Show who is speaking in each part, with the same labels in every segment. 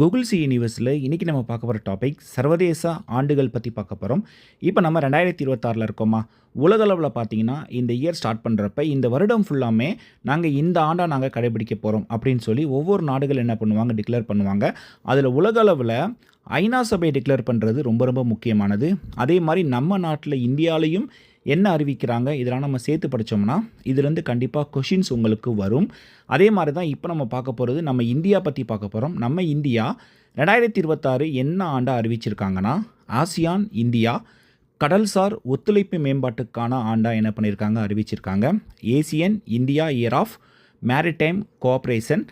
Speaker 1: Google C யூனிவர்ஸில் இன்றைக்கி நம்ம பார்க்க போகிற டாபிக் சர்வதேச ஆண்டுகள் பற்றி பார்க்க போகிறோம் இப்போ நம்ம ரெண்டாயிரத்தி இருபத்தாறில் இருக்கோமா உலகளவில் பார்த்தீங்கன்னா இந்த இயர் ஸ்டார்ட் பண்ணுறப்ப இந்த வருடம் ஃபுல்லாமே நாங்கள் இந்த ஆண்டாக நாங்கள் கடைபிடிக்க போகிறோம் அப்படின்னு சொல்லி ஒவ்வொரு நாடுகள் என்ன பண்ணுவாங்க டிக்ளேர் பண்ணுவாங்க. அதில் உலகளவில் ஐநா சபை டிக்ளேர் பண்ணுறது ரொம்ப ரொம்ப முக்கியமானது. அதே மாதிரி நம்ம நாட்டில் இந்தியாலையும் என்ன அறிவிக்கிறாங்க? இதெல்லாம் நம்ம சேர்த்து படித்தோம்னா இதுலேருந்து கண்டிப்பாக கொஷின்ஸ் உங்களுக்கு வரும். அதே மாதிரி தான் இப்போ நம்ம பார்க்க போகிறது நம்ம இந்தியா பற்றி பார்க்க போகிறோம் நம்ம இந்தியா ரெண்டாயிரத்தி இருபத்தாறு என்ன ஆண்டாக அறிவிச்சிருக்காங்கன்னா ஆசியான் இந்தியா கடல்சார் ஒத்துழைப்பு மேம்பாட்டுக்கான ஆண்டாக என்ன பண்ணியிருக்காங்க அறிவிச்சிருக்காங்க. Asian India year of maritime cooperation.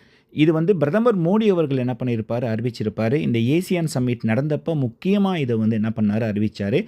Speaker 1: இது வந்து பிரதமர் மோடி அவர்கள் என்ன பண்ணியிருப்பார்? அறிவிச்சிருப்பார். இந்த ஏசியன் சம்மிட் நடந்தப்போ முக்கியமாக இதை வந்து என்ன பண்ணார்? அறிவித்தார்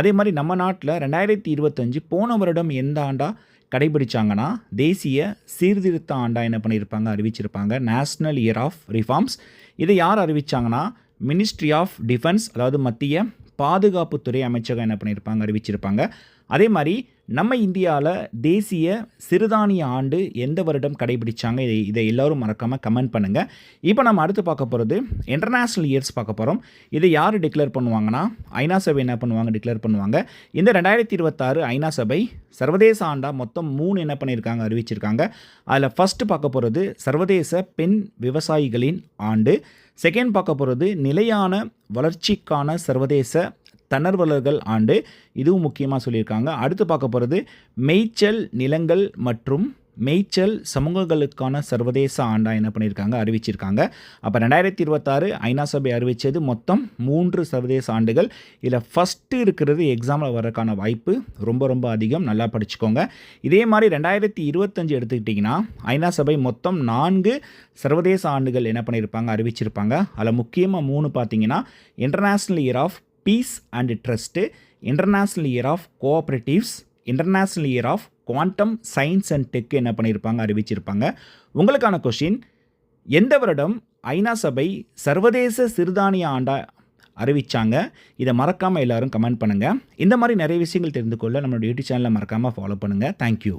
Speaker 1: அதே மாதிரி நம்ம நாட்டில் ரெண்டாயிரத்தி இருபத்தஞ்சு போன வருடம் எந்த ஆண்டாக கடைபிடிச்சாங்கன்னா தேசிய சீர்திருத்த ஆண்டா என்ன பண்ணியிருப்பாங்க? அறிவிச்சிருப்பாங்க. நேஷ்னல் இயர் ஆஃப் ரிஃபார்ம்ஸ் இதை யார் அறிவிச்சாங்கன்னா மினிஸ்ட்ரி ஆஃப் டிஃபென்ஸ் அதாவது மத்திய பாதுகாப்புத்துறை அமைச்சகம் என்ன பண்ணியிருப்பாங்க? அறிவிச்சிருப்பாங்க. அதே மாதிரி நம்ம இந்தியாவில் தேசிய சிறுதானிய ஆண்டு எந்த வருடம் கடைபிடிச்சாங்க? இதை இதை எல்லோரும் மறக்காமல் கமெண்ட் பண்ணுங்கள் இப்போ நம்ம அடுத்து பார்க்க போகிறது இன்டர்நேஷ்னல் இயர்ஸ் பார்க்க போகிறோம் இதை யார் டிக்ளேர் பண்ணுவாங்கன்னா? ஐநா சபை என்ன பண்ணுவாங்க? டிக்ளேர் பண்ணுவாங்க. இந்த ரெண்டாயிரத்தி இருபத்தாறு ஐநா சபை சர்வதேச ஆண்டாக மொத்தம் மூணு என்ன பண்ணியிருக்காங்க அறிவிச்சிருக்காங்க. அதில் ஃபஸ்ட்டு பார்க்க போகிறது சர்வதேச பெண் விவசாயிகளின் ஆண்டு. செகண்ட் பார்க்க போகிறது நிலையான வளர்ச்சிக்கான சர்வதேச தன்னர்வலர்கள் ஆண்டு இதுவும் முக்கியமாக சொல்லியிருக்காங்க. அடுத்து பார்க்க போகிறது மெய்ச்சல் நிலங்கள் மற்றும் மேய்ச்சல் சமூகங்களுக்கான சர்வதேச ஆண்டாக என்ன பண்ணியிருக்காங்க? அறிவிச்சிருக்காங்க. அப்போ ரெண்டாயிரத்தி இருபத்தாறு ஐநா சபை அறிவித்தது மொத்தம் மூன்று சர்வதேச ஆண்டுகள். இதில் ஃபஸ்ட்டு இருக்கிறது எக்ஸாமில் வரக்கான வாய்ப்பு ரொம்ப ரொம்ப அதிகம். நல்லா படிச்சுக்கோங்க. இதே மாதிரி ரெண்டாயிரத்தி இருபத்தஞ்சு எடுத்துக்கிட்டிங்கன்னா ஐநா சபை மொத்தம் நான்கு சர்வதேச ஆண்டுகள் என்ன பண்ணியிருப்பாங்க? அறிவிச்சிருப்பாங்க. அதில் முக்கியமாக மூணு பார்த்தீங்கன்னா international year of peace and trust international year of cooperatives international year of quantum science and tech என்ன பண்ணியிருப்பாங்க அறிவிச்சிருப்பாங்க. உங்களுக்கான கொஷின் எந்த வருடம் ஐநா சபை சர்வதேச சிறுதானிய ஆண்டா அறிவித்தாங்க இதை மறக்காமல் எல்லாரும் கமெண்ட் பண்ணுங்கள் இந்த மாதிரி நிறைய விஷயங்கள் தெரிந்து கொள்ள நம்மளோட யூடியூப் சேனலை மறக்காமல் ஃபாலோ பண்ணுங்கள் தேங்க்யூ